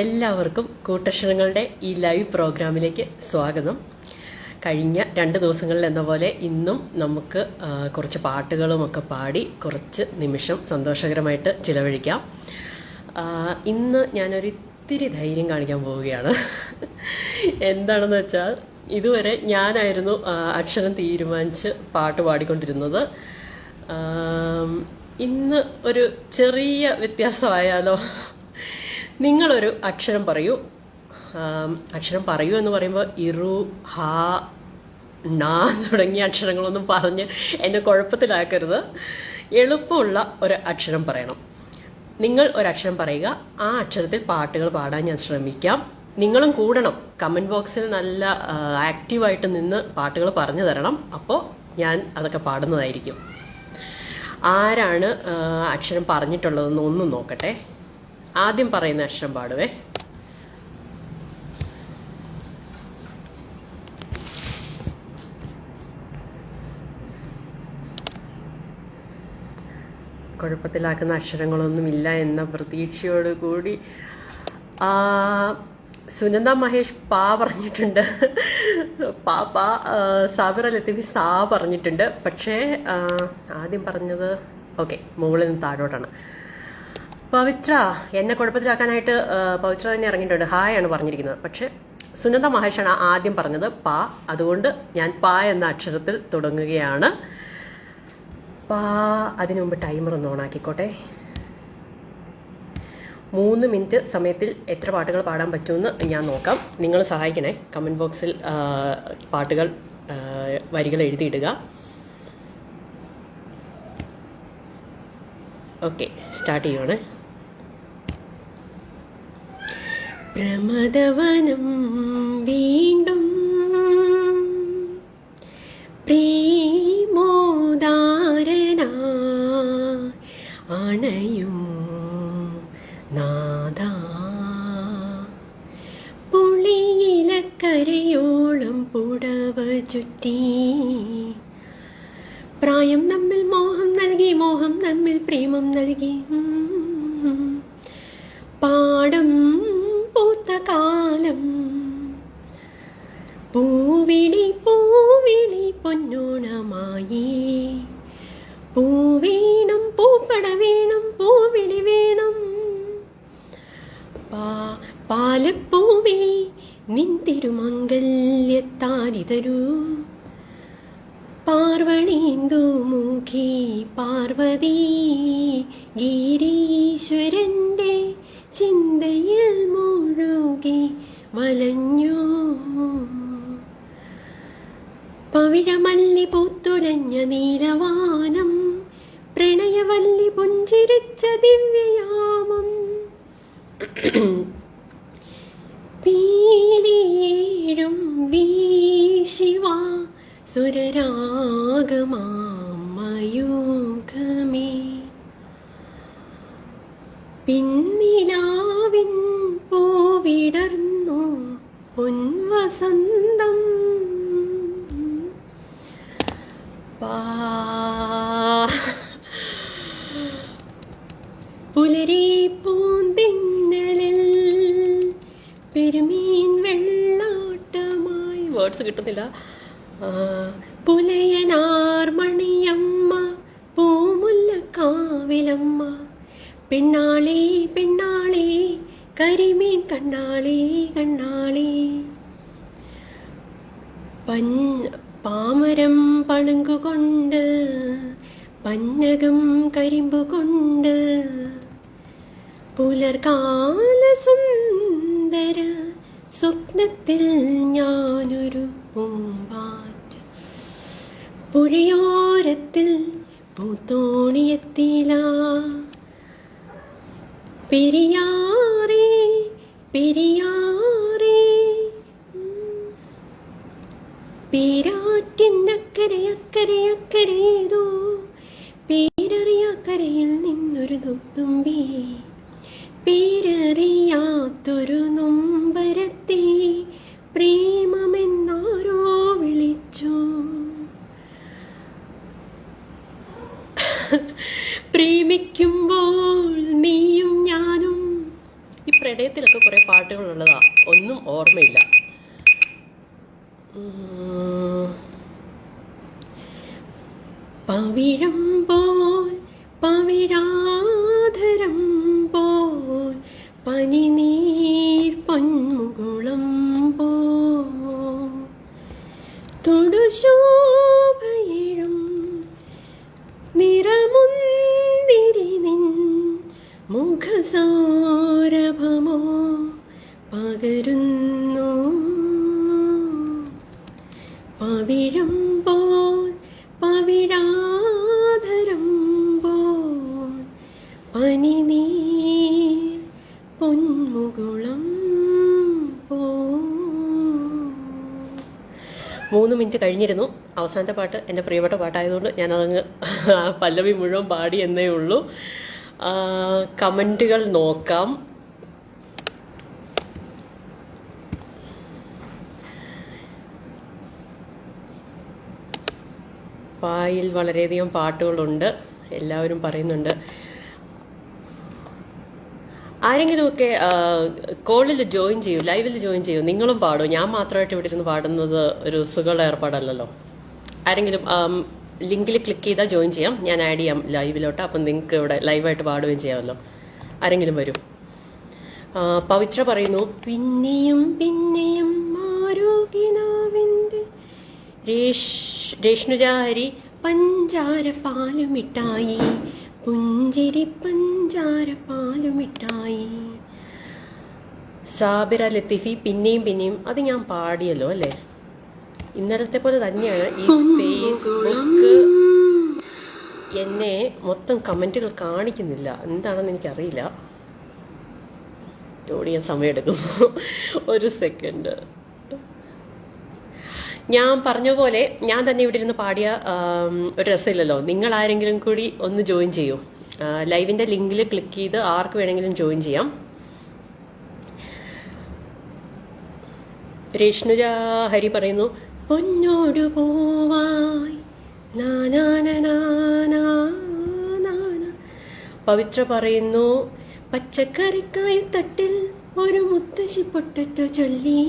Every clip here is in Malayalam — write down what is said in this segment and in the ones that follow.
എല്ലാവർക്കും കൂട്ടക്ഷരങ്ങളുടെ ഈ ലൈവ് പ്രോഗ്രാമിലേക്ക് സ്വാഗതം. കഴിഞ്ഞ രണ്ട് ദിവസങ്ങളിൽ എന്ന പോലെ ഇന്നും നമുക്ക് കുറച്ച് പാട്ടുകളുമൊക്കെ പാടി കുറച്ച് നിമിഷം സന്തോഷകരമായിട്ട് ചിലവഴിക്കാം. ഇന്ന് ഞാനൊരു ഇത്തിരി ധൈര്യം കാണിക്കാൻ പോവുകയാണ്. എന്താണെന്ന് വെച്ചാൽ ഇതുവരെ ഞാനായിരുന്നു അക്ഷരം തീരുമാനിച്ച് പാട്ട് പാടിക്കൊണ്ടിരുന്നത്. ഇന്ന് ഒരു ചെറിയ വ്യത്യാസമായാലോ നിങ്ങളൊരു അക്ഷരം പറയൂ. അക്ഷരം പറയൂ എന്ന് പറയുമ്പോൾ ഇറു ഹ നാ തുടങ്ങിയ അക്ഷരങ്ങളൊന്നും പറഞ്ഞ് എന്നെ കുഴപ്പത്തിലാക്കരുത്. എളുപ്പമുള്ള ഒരു അക്ഷരം പറയണം. നിങ്ങൾ ഒരക്ഷരം പറയുക. ആ അക്ഷരത്തിൽ പാട്ടുകൾ പാടാൻ ഞാൻ ശ്രമിക്കാം. നിങ്ങളും കൂടണം. കമന്റ് ബോക്സിൽ നല്ല ആക്റ്റീവായിട്ട് നിന്ന് പാട്ടുകൾ പറഞ്ഞു തരണം. അപ്പോൾ ഞാൻ അതൊക്കെ പാടുന്നതായിരിക്കും. ആരാണ് അക്ഷരം പറഞ്ഞിട്ടുള്ളതെന്ന് ഒന്നും നോക്കട്ടെ. ആദ്യം പറയുന്ന അക്ഷരം പാടുവേ. കുഴപ്പത്തിലാക്കുന്ന അക്ഷരങ്ങളൊന്നുമില്ല എന്ന പ്രതീക്ഷയോടുകൂടി ആ, സുനന്ദ മഹേഷ് പാ പറഞ്ഞിട്ടുണ്ട്. പാ പാ സാബിർ ലത്തീഫി സാ പറഞ്ഞിട്ടുണ്ട്. പക്ഷേ ആദ്യം പറഞ്ഞത് ഓക്കെ മുകളിൽ നിന്ന് താഴോട്ടാണ്. പവിത്ര എന്നെ കുഴപ്പത്തിലാക്കാനായിട്ട് പവിത്ര തന്നെ ഇറങ്ങിയിട്ടുണ്ട്. ഹായ് ആണ് പറഞ്ഞിരിക്കുന്നത്. പക്ഷെ സുനന്ദ മഹേഷാണ് ആദ്യം പറഞ്ഞത് പാ. അതുകൊണ്ട് ഞാൻ പാ എന്ന അക്ഷരത്തിൽ തുടങ്ങുകയാണ്. പാ അതിനു മുമ്പ് ടൈമർ ഒന്ന് ഓണാക്കിക്കോട്ടെ മൂന്ന് മിനിറ്റ് സമയത്തിൽ എത്ര പാട്ടുകൾ പാടാൻ പറ്റുമെന്ന് ഞാൻ നോക്കാം. നിങ്ങൾ സഹായിക്കണേ. കമന്റ് ബോക്സിൽ പാട്ടുകൾ വരികൾ എഴുതിയിടുക. ഓക്കെ സ്റ്റാർട്ട് ചെയ്യുവാണ്. പ്രമദവനം വീണ്ടും പ്രീമോദാരന അണയും നാദ പുളിയിലക്കരയോളം പുടവ ചുറ്റി പ്രായം നമ്മിൽ മോഹം നൽകി മോഹം നമ്മിൽ പ്രേമം നൽകി. പവിഴമല്ലി പൂത്തുലഞ്ഞ നീലവാനം പ്രണയവല്ലി പുഞ്ചിരിച്ച ദിവ്യയാമം. പീലിയേഴും വീശിവാ സുരരാഗമാമയൂഖമേ. പിന്നിലാവിൻ പോവിടർന്നു പൊൻവസന്തം പാ പുലരി പൂന്തിന്നലിൽ പെരുമീൻ വെള്ളോട്ടമായി. വേർഡ്സ് കിട്ടുന്നില്ല. പുലയനാർമണിയമ്മ പൂമുല്ലക്കാവിലമ്മ പെണ്ണാളി പെണ്ണാളി കരിമീൻ കണ്ണാളി കണ്ണാളി. പൻ പാമരം പളുങ്കുകൊണ്ട് പന്നകം കരിമ്പുകൊണ്ട്. പുലർകാല സുന്ദര സ്വപ്നത്തിൽ ഞാനൊരു പൂമ്പാറ്റ. പുഴയോരത്തിൽ പൂത്തോണിയെത്തില പെരിയാറേ പെരിയാറേ. പേരാറ്റിനക്കരയക്കരയക്കരയേതോ പേരറിയാക്കരയിൽ നിന്നൊരു തുമ്പി പേരറിയാത്തൊരു നൊമ്പരത്തെ പ്രേമമെന്നാരോ വിളിച്ചു. പ്രേമിക്കുമ്പോൾ നീയും ഞാനും. ഈ പ്രേ പ്രണയത്തിലൊക്കെ കുറേ പാട്ടുകളുള്ളതാ. ഒന്നും ഓർമ്മയില്ല. പവിഴം പോൽ പവിഴാധരം പോൽ പനിനീർ പൊന്മുകുളം പോ തൊടുശോഭയിഴും നിറമുന്തിരി നിൻ മുഖസൗരഭമോ പകരുന്നു കഴിഞ്ഞിരുന്നു. അവസാനത്തെ പാട്ട് എന്റെ പ്രിയപ്പെട്ട പാട്ടായതുകൊണ്ട് ഞാനതങ്ങ് പല്ലവി മുഴുവൻ പാടി എന്നേ ഉള്ളൂ. കമന്റുകൾ നോക്കാം. പായിൽ വളരെയധികം പാട്ടുകളുണ്ട്. എല്ലാവരും പറയുന്നുണ്ട്. ആരെങ്കിലുമൊക്കെ കോളിൽ ജോയിൻ ചെയ്യൂ ലൈവിൽ ജോയിൻ ചെയ്യൂ നിങ്ങളും പാടൂ. ഞാൻ മാത്രമായിട്ട് ഇവിടെ ഇരുന്ന് പാടുന്നത് ഒരു സുഖമുള്ള ഏർപ്പാടല്ലല്ലോ. ആരെങ്കിലും ലിങ്കിൽ ക്ലിക്ക് ചെയ്താൽ ജോയിൻ ചെയ്യാം. ഞാൻ ആഡ് ചെയ്യാം ലൈവിലോട്ട്. അപ്പം നിങ്ങൾക്ക് ഇവിടെ ലൈവായിട്ട് പാടുകയും ചെയ്യാമല്ലോ. ആരെങ്കിലും വരും. പവിത്ര പറയുന്നു പിന്നെയും പിന്നെയും ആരോഗ്യനാവിന്റെ രേഷ് രേഷ്ണുജാരി പഞ്ചാര പാലുമിട്ടായി പുഞ്ചിരി പഞ്ചാര പാലുമിട്ടായി സാബിറ ലത്തീഫി പിന്നെയും പിന്നെയും അത് ഞാൻ പാടിയല്ലോ അല്ലേ? ഇന്നലത്തെ പോലെ തന്നെയാണ് ഈ ഫേസ്ബുക്ക് എന്നെ മൊത്തം കമന്റുകൾ കാണിക്കുന്നില്ല. എന്താണെന്ന് എനിക്കറിയില്ല. ലോഡ് ഞാൻ സമയമെടുക്കുന്നു. ഒരു സെക്കൻഡ് ഞാൻ പറഞ്ഞ പോലെ ഞാൻ തന്നെ ഇവിടെ ഇരുന്ന് പാടിയ ഒരു രസമില്ലല്ലോ. നിങ്ങൾ ആരെങ്കിലും കൂടി ഒന്ന് ജോയിൻ ചെയ്യൂ. ലൈവിന്റെ ലിങ്കിൽ ക്ലിക്ക് ചെയ്ത് ആർക്ക് വേണമെങ്കിലും ജോയിൻ ചെയ്യാം. രേഷ്ണുജ ഹരി പറയുന്നു പൊന്നോടു പോവായി. പവിത്ര പറയുന്നു പച്ചക്കറിക്കായ തട്ടിൽ ഒരു മുത്തശ്ശി പൊട്ടറ്റോ ചൊല്ലി.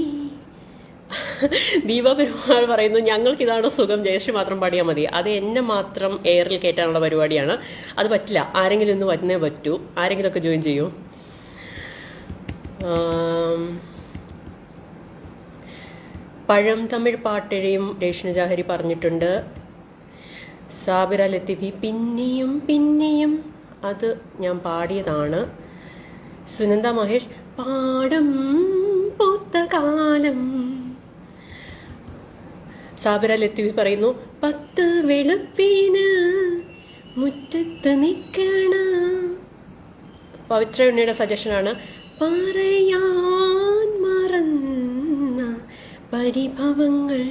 ദീപ പെരുമാൾ പറയുന്നു ഞങ്ങൾക്ക് ഇതാണ് സുഖം ജയശ്രീ മാത്രം പാടിയാൽ മതി. അത് എന്നെ മാത്രം എയറിൽ കയറ്റാനുള്ള പരിപാടിയാണ്. അത് പറ്റില്ല. ആരെങ്കിലും ഒന്ന് വന്നേ പറ്റൂ. ആരെങ്കിലും ഒക്കെ ജോയിൻ ചെയ്യൂ. പഴം തമിഴ് പാട്ടിഴയും രേഷ്ണുജാഹരി പറഞ്ഞിട്ടുണ്ട്. സാബിറ ലത്തിഫി പിന്നെയും പിന്നെയും. അത് ഞാൻ പാടിയതാണ്. സുനന്ദ മഹേഷ് പാടം പൂത്ത കാലം സാബിറ പറയുന്നു പത്ത് വെളുപ്പീന മുറ്റത്ത് നിൽക്കണ. പവിത്ര ഉണ്ണിയുടെ സജഷനാണ് പറയാൻ മറന്ന പരിഭവങ്ങൾ.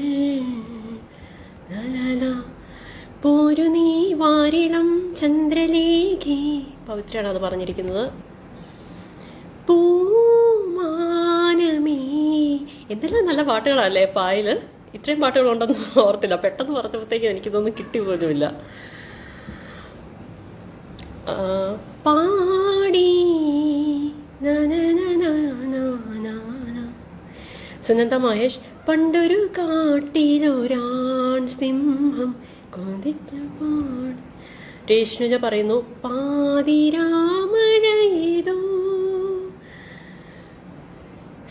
പോരു നീ വാരിളം ചന്ദ്രലേഖി. പവിത്രയാണ് അത് പറഞ്ഞിരിക്കുന്നത്. പൂമാനമേ എന്തെല്ലാം നല്ല പാട്ടുകളല്ലേ പായൽ. ഇത്രയും പാട്ടുകളുണ്ടെന്ന് ഓർത്തില്ല. പെട്ടെന്ന് പറഞ്ഞപ്പോഴത്തേക്ക് എനിക്കിതൊന്നും കിട്ടി പോലുമില്ല പാടി. സുനന്ദ മഹേഷ് പണ്ടൊരു കാട്ടിലൊരാൺ സിംഹം കൊതിച്ച പാട്. രേഷ്ണുജ പറയുന്നു പാതിരാമഴയേതോ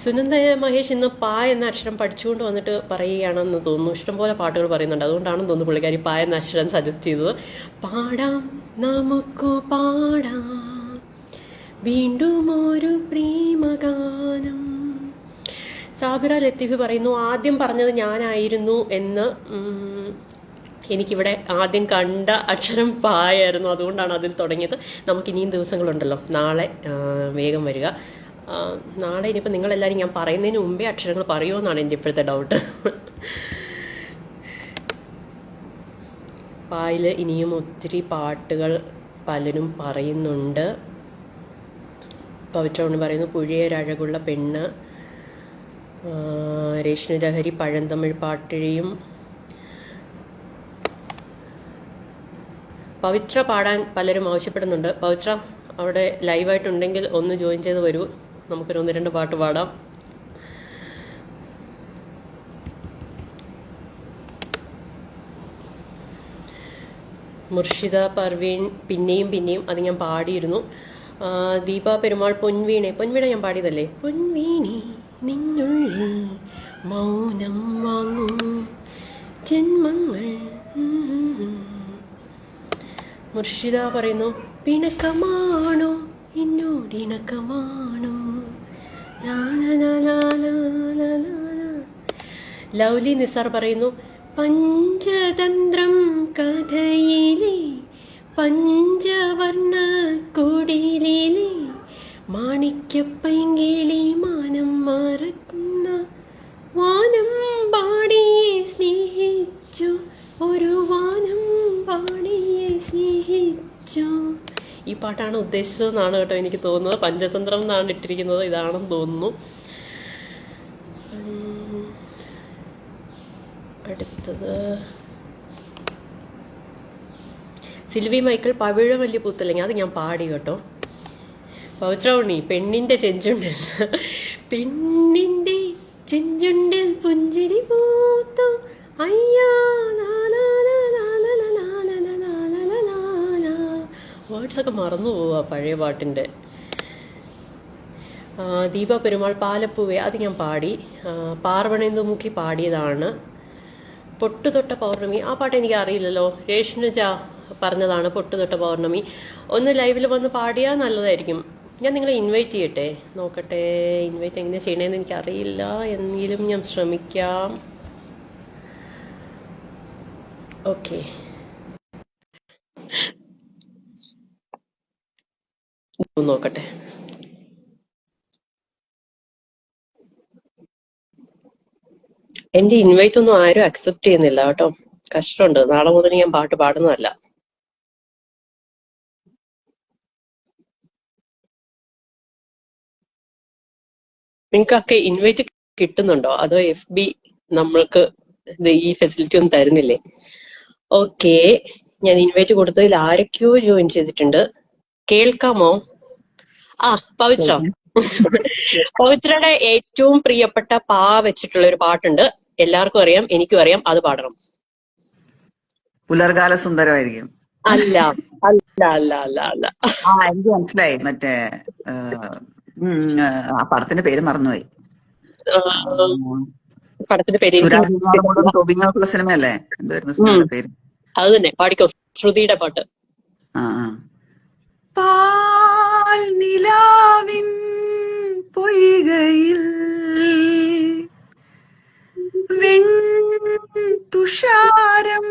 സുനന്ദ മഹേഷ് ഇന്ന് പാ എന്ന അക്ഷരം പഠിച്ചുകൊണ്ട് വന്നിട്ട് പറയുകയാണെന്ന് തോന്നുന്നു. ഇഷ്ടംപോലെ പാട്ടുകൾ പറയുന്നുണ്ട്. അതുകൊണ്ടാണെന്ന് തോന്നുന്നു പുള്ളിക്കാരി പാ എന്ന അക്ഷരം സജസ്റ്റ് ചെയ്തത്. പാടാം നമുക്കു പാടാം. വീണ്ടും ഒരു പ്രേമഗാനം. സാബിറ ലത്തീഫ് പറയുന്നു ആദ്യം പറഞ്ഞത് ഞാനായിരുന്നു എന്ന്. എനിക്കിവിടെ ആദ്യം കണ്ട അക്ഷരം പായായിരുന്നു. അതുകൊണ്ടാണ് അതിൽ തുടങ്ങിയത്. നമുക്ക് ഇനിയും ദിവസങ്ങളുണ്ടല്ലോ. നാളെ വേഗം വരിക. നാളെ ഇനിയിപ്പോൾ നിങ്ങളെല്ലാവരും ഞാൻ പറയുന്നതിന് മുമ്പേ അക്ഷരങ്ങൾ പറയുമോ എന്നാണ് എന്റെ ഇപ്പോഴത്തെ ഡൗട്ട് പായിൽ ഇനിയും ഒത്തിരി പാട്ടുകൾ പലരും പറയുന്നുണ്ട്. പവിത്ര പറയുന്നു പുഴയൊരഴകുള്ള പെണ്ണ് ആ, രേഷ്ണുലഹരി പഴന്തമിഴ് പാട്ടിഴയും. പവിത്ര പാടാൻ പലരും ആവശ്യപ്പെടുന്നുണ്ട്. പവിത്ര അവിടെ ലൈവായിട്ടുണ്ടെങ്കിൽ ഒന്ന് ജോയിൻ ചെയ്ത് വരൂ. നമുക്കൊരു ഒന്ന് രണ്ട് പാട്ട് പാടാം. മുർഷിദ പർവീൺ പിന്നെയും പിന്നെയും അത് ഞാൻ പാടിയിരുന്നു. ദീപ പെരുമാൾ പൊൻവീണെ. പൊൻവീണ ഞാൻ പാടിയതല്ലേ? പൊൻവീണി നിന്നുള്ളിൽ മൗനം വാങ്ങൂ. ജന്മങ്ങൾ മുർഷിദ പറയുന്നു പിണക്കമാണോ? ഇന്നോടിണക്കമാണോ ലൗലി നിസാർ പറയുന്നു പഞ്ചതന്ത്രം കഥയിലെ പഞ്ചവർണ കൊടിയിലെ മാണിക്യപ്പൈങ്കിളി മാനം മറക്കുന്ന ഈ പാട്ടാണ് ഉദ്ദേശിച്ചതെന്നാണ് കേട്ടോ എനിക്ക് തോന്നുന്നത്. പഞ്ചതന്ത്രം എന്നാണ് ഇട്ടിരിക്കുന്നത്. ഇതാണെന്ന് തോന്നുന്നു. അടുത്തത്. സിൽവി മൈക്കിൾ പവിഴമല്ലി പൂത്തല്ലെങ്കിൽ അത് ഞാൻ പാടി കേട്ടോ. പവിത്രവണി പെണ്ണിന്റെ ചെഞ്ചുണ്ടിൽ. പെണ്ണിന്റെ ചെഞ്ചുണ്ടിൽ പുഞ്ചിരി പൂത്തു. അയ്യാ വേർഡ്സ് ഒക്കെ മറന്നു പോവാ പഴയ പാട്ടിന്റെ ദീപ പെരുമാൾ പാലപ്പൂവെ അത് ഞാൻ പാടി. ആ, പാർവണേന്ദു മുഖി പാടിയതാണ്. പൊട്ടുതൊട്ട പൗർണമി. ആ പാട്ട് എനിക്ക് അറിയില്ലല്ലോ. രേഷ്നുജ പറഞ്ഞതാണ് പൊട്ടുതൊട്ട പൗർണമി. ഒന്ന് ലൈവിൽ വന്ന് പാടിയാൽ നല്ലതായിരിക്കും. ഞാൻ നിങ്ങളെ ഇൻവൈറ്റ് ചെയ്യട്ടെ? നോക്കട്ടെ ഇൻവൈറ്റ് എങ്ങനെ ചെയ്യണമെന്ന് എനിക്ക് അറിയില്ല എങ്കിലും ഞാൻ ശ്രമിക്കാം. ഓക്കെ നോക്കട്ടെ. എന്റെ ഇൻവൈറ്റ് ഒന്നും ആരും അക്സെപ്റ്റ് ചെയ്യുന്നില്ല കേട്ടോ. കഷ്ടമുണ്ട്. നാളെ മുതൽ ഞാൻ പാട്ട് പാടുന്നതല്ല. നിങ്ങൾക്കൊക്കെ ഇൻവൈറ്റ് കിട്ടുന്നുണ്ടോ? അതോ എഫ് ബി നമ്മൾക്ക് ഈ ഫെസിലിറ്റി ഒന്നും തരുന്നില്ലേ? ഓക്കെ ഞാൻ ഇൻവൈറ്റ് കൊടുത്തതിൽ ആരൊക്കെയോ ജോയിൻ ചെയ്തിട്ടുണ്ട്. കേൾക്കാമോ? ആ പവിത്ര. പവിത്രയുടെ ഏറ്റവും പ്രിയപ്പെട്ട പാ വെച്ചിട്ടുള്ള ഒരു പാട്ടുണ്ട്. എല്ലാവർക്കും അറിയാം എനിക്കും അറിയാം അത് പാടണം. പുലർകാല സുന്ദരമായിരിക്കും. അല്ല അല്ല അല്ല അല്ല അല്ല. ആ എനിക്ക് മനസ്സിലായി. മറ്റേ ആ, പടത്തിന്റെ പേര് മറന്നുപോയി. പടത്തിന്റെ പേര് എന്തായിരുന്നു പേര്? അത് തന്നെ പാടിക്കോ. ശ്രുതിയുടെ പാട്ട്. ആ ആ. നിലാവിൻ പൊയ്കയിൽ. വെൺ തുഷാരം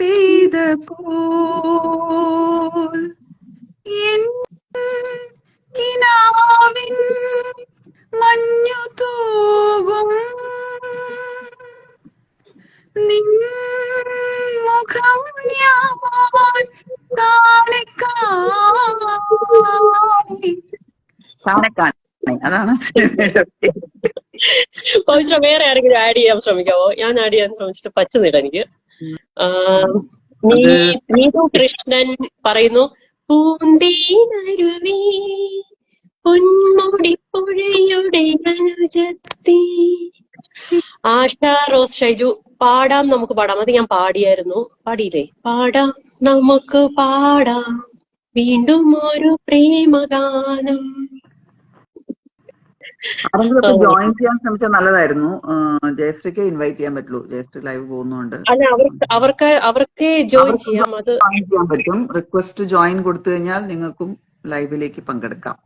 പെയ്ത പോൽ പവിത്ര വേറെ ആരെങ്കിലും ആഡ് ചെയ്യാൻ ശ്രമിക്കാവോ? ഞാൻ ആഡ് ചെയ്യാൻ ശ്രമിച്ചിട്ട് പറ്റുന്നില്ല എനിക്ക്. നീതു കൃഷ്ണൻ പറയുന്നു പൂന്തീനരുവി പൊന്മുടിപ്പുഴയുടെ അനുജത്തി. ആശ റോസ് ഷൈജു പാടാം നമുക്ക് പാടാം. അത് ഞാൻ പാടിയായിരുന്നു. പാടിയില്ലേ? പാടാം നമുക്ക് പാടാം. വീണ്ടും ഒരു പ്രേമഗാനം. ആരെങ്കിലും ജോയിൻ ചെയ്യാൻ ശ്രമിച്ചാൽ നല്ലതായിരുന്നു. ജയശ്രീക്ക് ഇൻവൈറ്റ് ചെയ്യാൻ പറ്റുള്ളൂ. ജയശ്രീ ലൈവ് പോകുന്നുണ്ട്. അല്ല അവർക്ക് അവർക്ക് അവർക്ക് ജോയിൻ ചെയ്യാം. അത് ജോയിൻ ചെയ്യാൻ പറ്റും. റിക്വസ്റ്റ് ജോയിൻ കൊടുത്തു കഴിഞ്ഞാൽ നിങ്ങൾക്കും ലൈവിലേക്ക് പങ്കെടുക്കാം.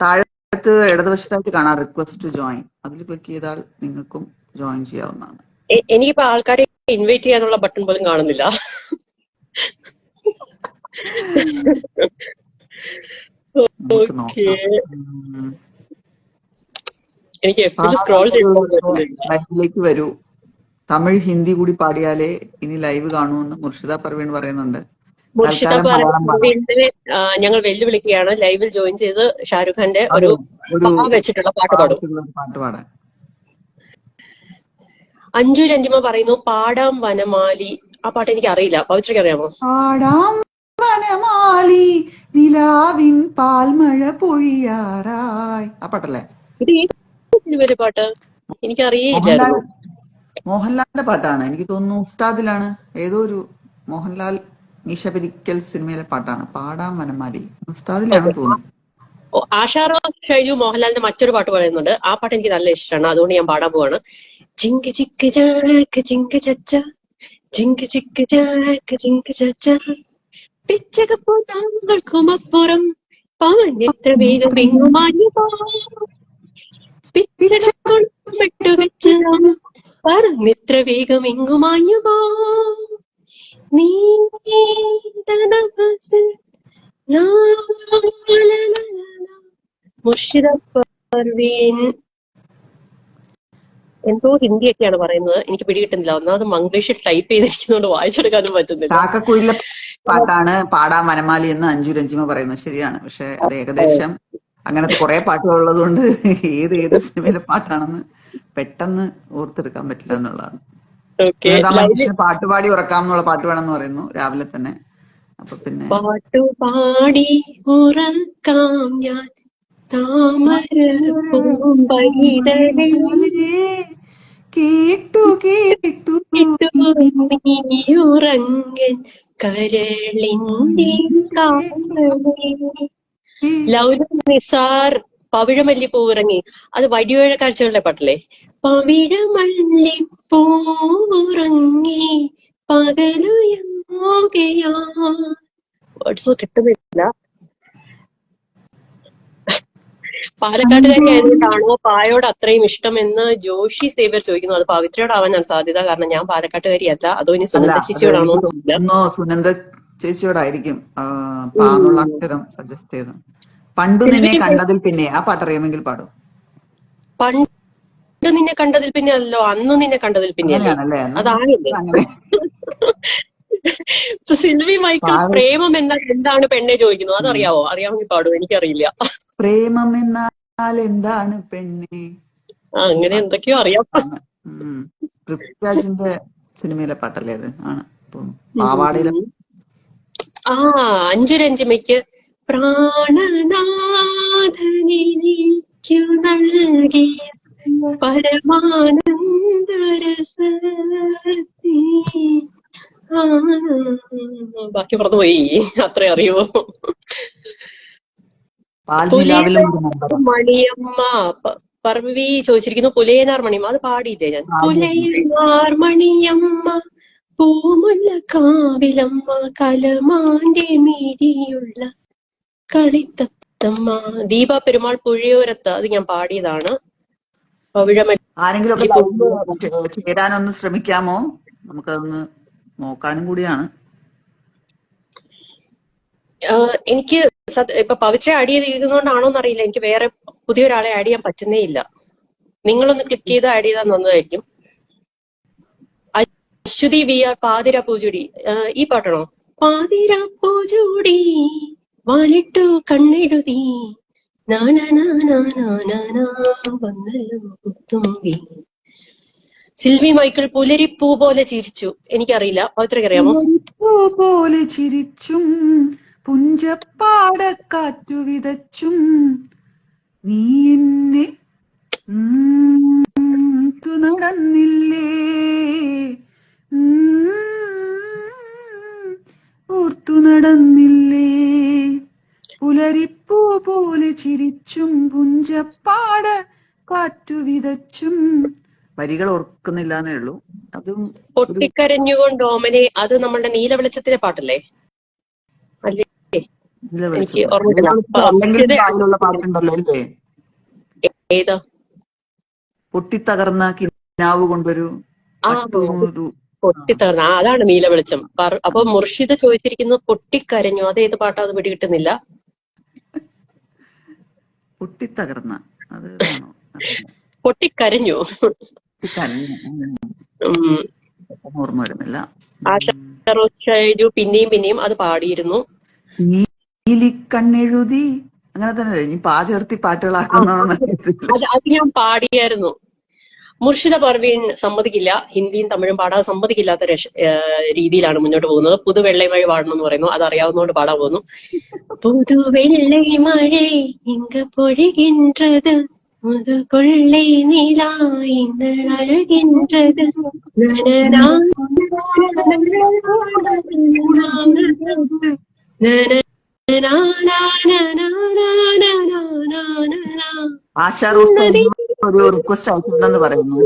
താഴത്ത് ഇടതുവശത്തായിട്ട് കാണാം റിക്വസ്റ്റ് ജോയിൻ അതിൽ ക്ലിക്ക് ചെയ്താൽ നിങ്ങൾക്കും ജോയിൻ ചെയ്യാവുന്നതാണ്. എനിക്കിപ്പോ ആൾക്കാരെ ഇൻവൈറ്റ് ചെയ്യാനുള്ള ബട്ടൺ പോലും കാണുന്നില്ല. ഓക്കെ. എനിക്ക് സ്ക്രോൾ ലൈവിലേക്ക് വരൂ. തമിഴ് ഹിന്ദി കൂടി പാടിയാലേ ഇനി ലൈവ് കാണുമെന്ന് മുർഷിദ പർവീൺ പറയുന്നുണ്ട്. മുർഷിദ ഞങ്ങൾ വെല്ലുവിളിക്കുകയാണ്. ലൈവിൽ ജോയിൻ ചെയ്ത് ഷാരൂഖ് ഖാന്റെ ഒരു വെച്ചിട്ടുള്ള പാട്ട് പാടും. പാട്ട് പാടാൻ. അഞ്ജു രഞ്ജിമ പറയുന്നു പാടാം വനമാലി. ആ പാട്ട് എനിക്ക് അറിയില്ല. പവിത്രയ്ക്ക് അറിയാമോ? പാടാം വനമാലി നിലാവിൻ പാൽമഴ പൊഴിയാറായി. ആ പാട്ടല്ലേ? ഇത് ഏത് പേര് പാട്ട് എനിക്കറിയില്ലായിരുന്നു മോഹൻലാലിന്റെ പാട്ടാണ്. എനിക്ക് തോന്നുന്നു ഉസ്താദിലാണ്. ഏതോ ഒരു മോഹൻലാൽ മീശ പിരിക്കൽ സിനിമയിലെ പാട്ടാണ്. പാടാം വനമാലി ഉസ്താദിലാണ് തോന്നുന്നു. ആഷാറോ ഷൈജു മോഹൻലാലിന്റെ മറ്റൊരു പാട്ട് പറയുന്നുണ്ട്. ആ പാട്ട് എനിക്ക് നല്ല ഇഷ്ടമാണ്. അതുകൊണ്ട് ഞാൻ പാടാൻ പോവാണ്. ചിങ്ക് ചിക്ക് ചാക്ക് ചിങ്ക് ചച്ച. ചിങ്ക് ചിക്ക് ചാക്ക് ചിങ്ക് ചച്ച. പിച്ചകപ്പോ താങ്കൾക്കുമപ്പുറം പവനിത്ര വേഗം എങ്ങുമാഞ്ഞു പിച്ചടക്കൊണ്ടുവെച്ച് പറന്നിത്ര വേഗം എങ്ങുമാഞ്ഞു പോ എന്തോ പറയുന്നത്. എനിക്ക് പിടികിട്ടുന്നില്ല. ഒന്നാമത് മംഗ്ലീഷിൽ ടൈപ്പ് ചെയ്തിരിക്കുന്നതുകൊണ്ട് വായിച്ചെടുക്കാനും പറ്റുന്നില്ല. കാക്കക്കുയിലെ പാട്ടാണ് പാടാൻ വനമാലി എന്ന് അഞ്ജു രഞ്ജിമ പറയുന്നത്. ശരിയാണ്. പക്ഷെ അത് ഏകദേശം അങ്ങനത്തെ കുറെ പാട്ടുകൾ ഉള്ളതുകൊണ്ട് ഏത് ഏത് സിനിമയിലെ പാട്ടാണെന്ന് പെട്ടെന്ന് ഓർത്തെടുക്കാൻ പറ്റില്ല എന്നുള്ളതാണ്. പാട്ട് പാടി പാട്ടുപാടി ഉറക്കാം എന്നുള്ള പാട്ട് എന്ന് പറയുന്നു രാവിലെ തന്നെ. അപ്പൊ പിന്നെ പാട്ടു പാടി ഉറക്കാം ഞാൻ. താമര കേട്ടു കേട്ടു ഉറങ്ങൻ കരളിന്റെ കാലേ ലൗല നിസാർ പവിഴമല്ലി പൂവിറങ്ങി. അത് വടിയോഴ കാഴ്ചകളുടെ പാട്ടല്ലേ? പവിഴമല്ലി പൂവുറങ്ങി പകലുയങ്ങുകയാ വേർഡ്സ് കിട്ടുന്നില്ല. പാലക്കാട്ടുകാരി ആയതുകൊണ്ടാണോ പായോട് അത്രയും ഇഷ്ടം എന്ന് ജോഷി സേവ്യർ ചോദിക്കുന്നു. അത് പവിത്രയോടാവാനാണ് സാധ്യത കാരണം ഞാൻ പാലക്കാട്ടുകാരിയല്ല. അതോ ഇനി സുനന്ദ അല്ല, ചേച്ചിയോടാണോ തോന്നുന്നില്ല. സുനന്ദ ചേച്ചിയോടായിരിക്കും പാന്നുള്ള അക്ഷരം സജസ്റ്റ് ചെയ്ത് പണ്ടു നിന്നെ കണ്ടതിൽ പിന്നെ ആ പാട്ട് അറിയാമെങ്കിൽ പാടും. പണ്ട് നിന്നെ കണ്ടതിൽ പിന്നെ അല്ലോ അന്ന് നിന്നെ കണ്ടതിൽ പിന്നെ അതാണല്ലേ സിൽവി മൈക്കിൾ പ്രേമം എന്നാൽ എന്താണ് പെണ്ണെ ചോദിക്കുന്നു അതറിയാവോ? അറിയാമെങ്കിൽ പാടും എനിക്കറിയില്ല. പ്രേമം എന്നാൽ എന്താണ് പെണ്ണെ? അങ്ങനെ എന്തൊക്കെയോ അറിയാം. പൃഥ്വിരാജിന്റെ സിനിമയിലെ പാട്ടല്ലേ അത്? ആണ് പാവാടയിലെ ആ അഞ്ചുരഞ്ജിമയ്ക്ക് പ്രാണനാഥനിക്കു നൽകി. പരമാനന്ദരസത്തി ആ, ബാക്കി മറന്നുപോയി. അത്രേ അറിയൂ. പാൽനിലാവിലും ഒരു നമ്പരം മണിയമ്മ. പറവി ചോദിച്ചിരിക്കുന്നു പുലയനാർ മണിയമ്മ. അത് പാടിയില്ലേ ഞാൻ? പുലയനാർ മണിയമ്മ. പൂമുല്ല കാവിലമ്മ കലമാന്റെ മീടിയുള്ള കളിത്തത്തമ്മ. ദീപ പെരുമാൾ പുഴയോരത്ത്. അത് ഞാൻ പാടിയതാണ്. ആരെങ്കിലും ഒക്കെ ചേരാനൊന്ന് ശ്രമിക്കാമോ? നമുക്കതൊന്ന് നോക്കാനും കൂടിയാണ്. എനിക്ക് ഇപ്പൊ പവിച്ച ആഡ് ചെയ്തിരിക്കുന്നതുകൊണ്ടാണോ എന്നറിയില്ല. എനിക്ക് വേറെ പുതിയൊരാളെ ആഡ് ചെയ്യാൻ പറ്റുന്നേ ഇല്ല. നിങ്ങളൊന്ന് ക്ലിക്ക് ചെയ്ത് ആഡ് ചെയ്താൽ നന്നതായിരിക്കും അശ്വതി വി ആർ പാതിര പൂജുടി ഈ പാട്ടാണോ? പാതിര പൂജുടി വാലിട്ടു കണ്ണെഴുതി. സിൽവി മൈക്കിൾ പുലരിപ്പൂ പോലെ ചിരിച്ചു. എനിക്കറിയില്ല. പവിത്രയ്ക്ക് അറിയാമോ? പൂ പോലെ ചിരിച്ചും പുഞ്ചപ്പാടക്കാറ്റു വിതച്ചും നീ എന്നെ നടന്നില്ലേ ഓർത്തു നടന്നില്ലേ? പുലരിപ്പൂ പോലെ ചിരിച്ചും പുഞ്ചപ്പാട് കാറ്റു വിതച്ചും. വരികൾ ഓർക്കുന്നില്ല എന്നേ ഉള്ളൂ. അതും പൊട്ടിക്കരഞ്ഞുകൊണ്ട് ഓമനെ അത് നമ്മളുടെ നീല വെളിച്ചത്തിലെ പാട്ടല്ലേ? അല്ലേ? ഇതിലെ എനിക്ക് വിളിച്ചത്. ഓർമ്മയില്ല. ഇതിലെ വിളിച്ചത് പാട്ടുണ്ടല്ലോ അല്ലേ? ഏതാ? പൊട്ടിത്തകർന്ന കിനാവ് കൊണ്ടൊരു പൊട്ടിത്തകർന്ന അതാണ് നീല വെളിച്ചം അപ്പൊ മുർഷിദ് ചോദിച്ചിരിക്കുന്നത് പൊട്ടിക്കരഞ്ഞു. അത് ഏത് പാട്ടാ? അത് പിടികിട്ടുന്നില്ല. പൊട്ടിത്തകർന്ന. അത്. പൊട്ടിക്കരഞ്ഞു. ഓർമ്മ വരുന്നില്ല. ഷൈജു പിന്നെയും പിന്നെയും അത് പാടിയിരുന്നു. നീലിക്കണ്ണെഴുതി. അങ്ങനെ തന്നെ ഇനി പാ ചേർത്തി പാട്ടുകളാക്കുന്ന അത് ഞാൻ പാടിയായിരുന്നു. മുർഷിദ പർവീൺ സമ്മതിക്കില്ല ഹിന്ദിയും തമിഴും പാടാതെ സമ്മതിക്കില്ലാത്ത രീതിയിലാണ് മുന്നോട്ട് പോകുന്നത് പുതു പുതുവെള്ളി മഴ പാടണം എന്ന് പറയുന്നു അത് അറിയാവുന്നതുകൊണ്ട് പാടാൻ പോകുന്നു പുതുവെള്ളി മഴ ഇങ്ക പൊഴുകിൻറത് முது கொள்ளை நிலா இந்த நன ആശാ റോസ് ഒരു റിക്വസ്റ്റ് അയച്ചിട്ടുണ്ടെന്ന് പറയുന്നു.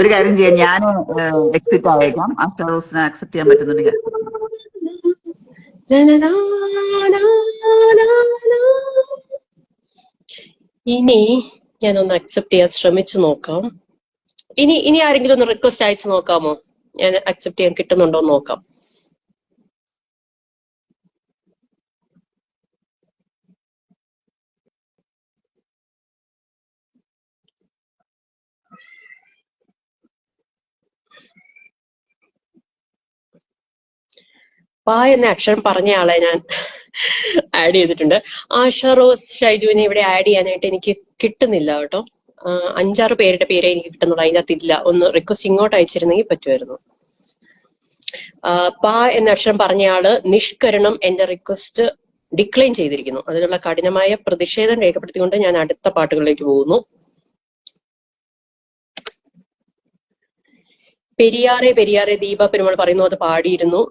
ഒരു കാര്യം ചെയ്യാം. ഞാൻ എക്സിറ്റ് ആയേക്കാം. ആശാ റോസിനെ അക്സെപ്റ്റ് ചെയ്യാൻ പറ്റുന്നുണ്ടെങ്കിൽ ഇനി ഞാനൊന്ന് അക്സെപ്റ്റ് ചെയ്യാൻ ശ്രമിച്ചു നോക്കാം. ഇനി ഇനി ആരെങ്കിലും ഒന്ന് റിക്വസ്റ്റ് അയച്ചു നോക്കാമോ? ഞാൻ അക്സെപ്റ്റ് ചെയ്യാൻ കിട്ടുന്നുണ്ടോ നോക്കാം. പായ എന്ന അക്ഷരം പറഞ്ഞ ആളെ ഞാൻ ആഡ് ചെയ്തിട്ടുണ്ട്. ആശ റോസ് ഷൈജുവിനെ ഇവിടെ ആഡ് ചെയ്യാനായിട്ട് എനിക്ക് കിട്ടുന്നില്ല കേട്ടോ. അഞ്ചാറ് പേരുടെ പേരെ എനിക്ക് കിട്ടുന്നുള്ളൂ. അതിനകത്ത് ഇല്ല ഒന്ന് റിക്വസ്റ്റ് ഇങ്ങോട്ട് അയച്ചിരുന്നെങ്കിൽ പറ്റുമായിരുന്നു. പാ എന്ന അക്ഷരം പറഞ്ഞ ആൾ നിഷ്കരണം എന്റെ റിക്വസ്റ്റ് ഡിക്ലൈൻ ചെയ്തിരിക്കുന്നു. അതിനുള്ള കഠിനമായ പ്രതിഷേധം രേഖപ്പെടുത്തിക്കൊണ്ട് ഞാൻ അടുത്ത പാട്ടുകളിലേക്ക് പോകുന്നു. പെരിയാറെ പെരിയാറെ ദീപ പെരുമൾ പറയുന്നു അത് പാടിയിരുന്നു.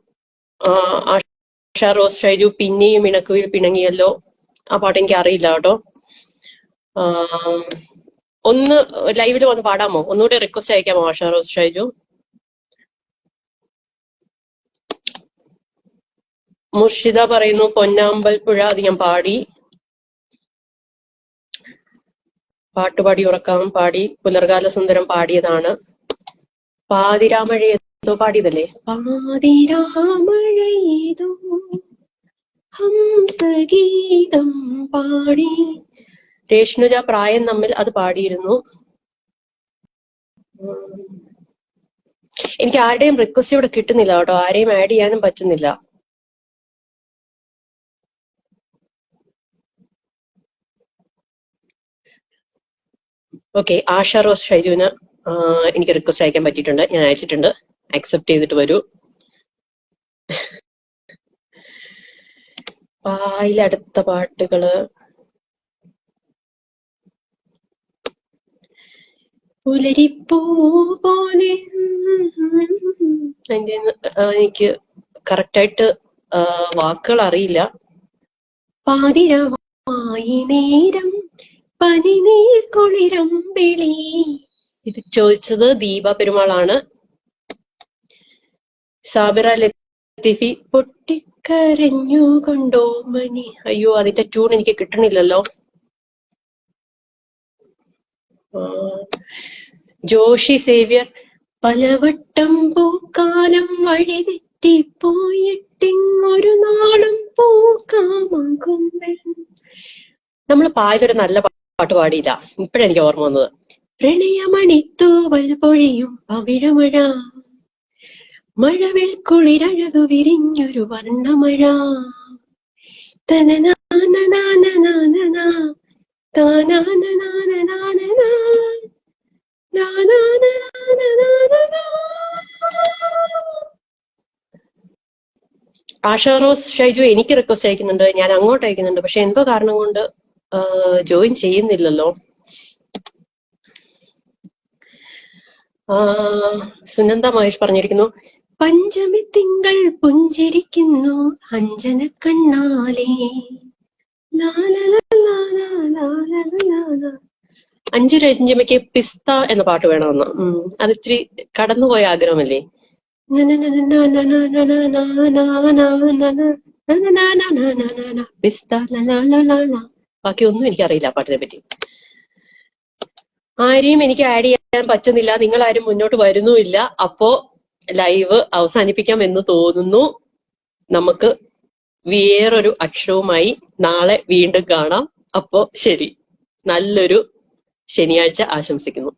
ആ, ആശ റോസ് ഷൈജു പിന്നെയും ഇണക്കുവിൽ പിണങ്ങിയല്ലോ. ആ പാട്ട് എനിക്ക് അറിയില്ല കേട്ടോ. ഒന്ന് ലൈവിൽ വന്ന് പാടാമോ? ഒന്നുകൂടി റിക്വസ്റ്റ് അയക്കാമോ ആഷാ റോസ് ഷൈജു? മുർഷിദ പറയുന്നു പൊന്നാമ്പൽ പുഴ അത് ഞാൻ പാടി. പാട്ടുപാടി ഉറക്കം പാടി പുനർകാല സുന്ദരം പാടിയതാണ്. പാതിരാമഴയേതോ പാടിയതല്ലേ? പാതിരാമഴയേതോ ഹംസഗീതം പാടി. രേഷ്ണുജ പ്രായം തമ്മിൽ അത് പാടിയിരുന്നു. എനിക്ക് ആരുടെയും റിക്വസ്റ്റ് ഇവിടെ കിട്ടുന്നില്ല കേട്ടോ. ആരെയും ആഡ് ചെയ്യാനും പറ്റുന്നില്ല. ഓക്കെ ആശ റോസ് ഷൈജുവിന് എനിക്ക് റിക്വസ്റ്റ് അയക്കാൻ പറ്റിയിട്ടുണ്ട്. ഞാൻ അയച്ചിട്ടുണ്ട്. അക്സെപ്റ്റ് ചെയ്തിട്ട് വരൂ. പായിലടുത്ത പാട്ടുകൾ. പുലരിപ്പൂ പോലെ. അതിന്റെ എനിക്ക് കറക്റ്റായിട്ട് വാക്കുകൾ അറിയില്ല. പാതിരമായി നേരം പനിനീർ കുളിരം വിളി. ഇത് ചോദിച്ചത് ദീപ പെരുമാളാണ്. സാബിറ ലത്തിഫി പൊട്ടിക്കരഞ്ഞു കൊണ്ടോ മനി. അയ്യോ അതിന്റെ ട്യൂൺ എനിക്ക് കിട്ടണില്ലല്ലോ. ജോഷി സേവ്യർ പലവട്ടം പൂക്കാലം വഴിതെറ്റിപ്പോയിട്ടിങ്ങൊരു നാളും പൂക്കാമാകും നമ്മൾ പായലൊരു നല്ല പാട്ട് പാടിയില്ല ഇപ്പഴെനിക്ക് ഓർമ്മ വന്നത്. പ്രണയമണിത്തൂവൽ പൊഴിയും പവിഴമഴ മഴവിൽ കുളിരഴകു വിരിഞ്ഞൊരു വർണമഴ തനനാനനാനനാനനാ, ആശ റോസ് ഷൈജു എനിക്ക് റിക്വസ്റ്റ് അയക്കുന്നുണ്ട്. ഞാൻ അങ്ങോട്ട് അയക്കുന്നുണ്ട്. പക്ഷെ എന്തോ കാരണം കൊണ്ട് ജോയിൻ ചെയ്യുന്നില്ലല്ലോ. സുനന്ദ മഹേഷ് പറഞ്ഞിരിക്കുന്നു. പഞ്ചമി തിങ്കൾ പുഞ്ചിരിക്കുന്നു അഞ്ജന കണ്ണാലേ അഞ്ചു രഞ്ജമയ്ക്ക് പിസ്ത എന്ന പാട്ട് വേണമെന്ന്. ഉം. അത് ഇത്തിരി കടന്നുപോയ ആഗ്രഹമല്ലേ? പിസ്ത ബാക്കി ഒന്നും എനിക്കറിയില്ല ആ പാട്ടിനെ പറ്റി ആരെയും എനിക്ക് ആഡ് ചെയ്യാൻ പറ്റുന്നില്ല നിങ്ങൾ ആരും മുന്നോട്ട് വരുന്നുമില്ല അപ്പോ ലൈവ് അവസാനിപ്പിക്കാം എന്ന് തോന്നുന്നു നമുക്ക് വേറൊരു അക്ഷരവുമായി നാളെ വീണ്ടും കാണാം അപ്പോ ശരി. നല്ലൊരു ശനിയാഴ്ച ആശംസിക്കുന്നു.